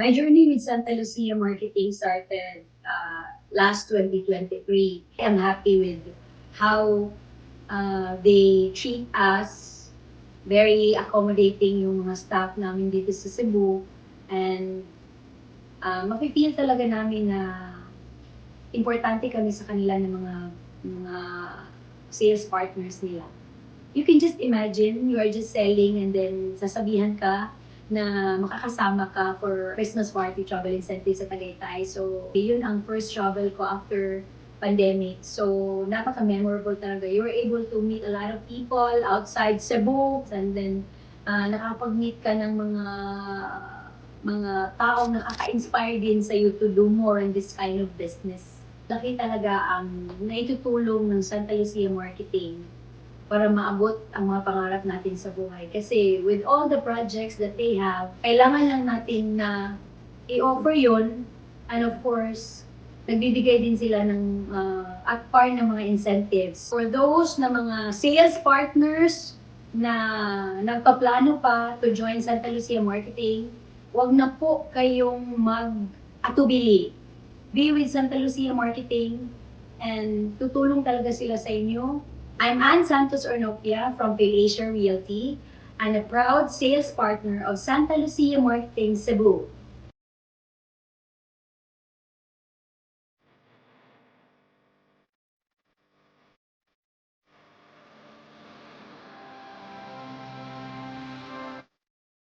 My journey with Santa Lucia Marketing started uh, last 2023. I'm happy with how uh, they treat us. Very accommodating yung mga staff namin dito sa Cebu. And uh, mapipil talaga namin na importante kami sa kanila ng mga mga sales partners nila. You can just imagine, you are just selling and then sasabihan ka na makakasama ka for Christmas party travel incentive sa Tagaytay. So, yun ang first travel ko after pandemic. So, napaka-memorable talaga. You were able to meet a lot of people outside Cebu and then uh, nakapag-meet ka ng mga mga taong nakaka-inspire din sa you to do more in this kind of business. Laki talaga ang naitutulong ng Santa Lucia Marketing para maabot ang mga pangarap natin sa buhay. Kasi with all the projects that they have, kailangan lang natin na i-offer yun. And of course, nagbibigay din sila ng uh, at par ng mga incentives. For those na mga sales partners na nagpaplano pa to join Santa Lucia Marketing, wag na po kayong mag-atubili. Be with Santa Lucia Marketing and tutulong talaga sila sa inyo I'm Ann Santos Ornoquia from PhilAsia Realty and a proud sales partner of Santa Lucia Marketing Cebu.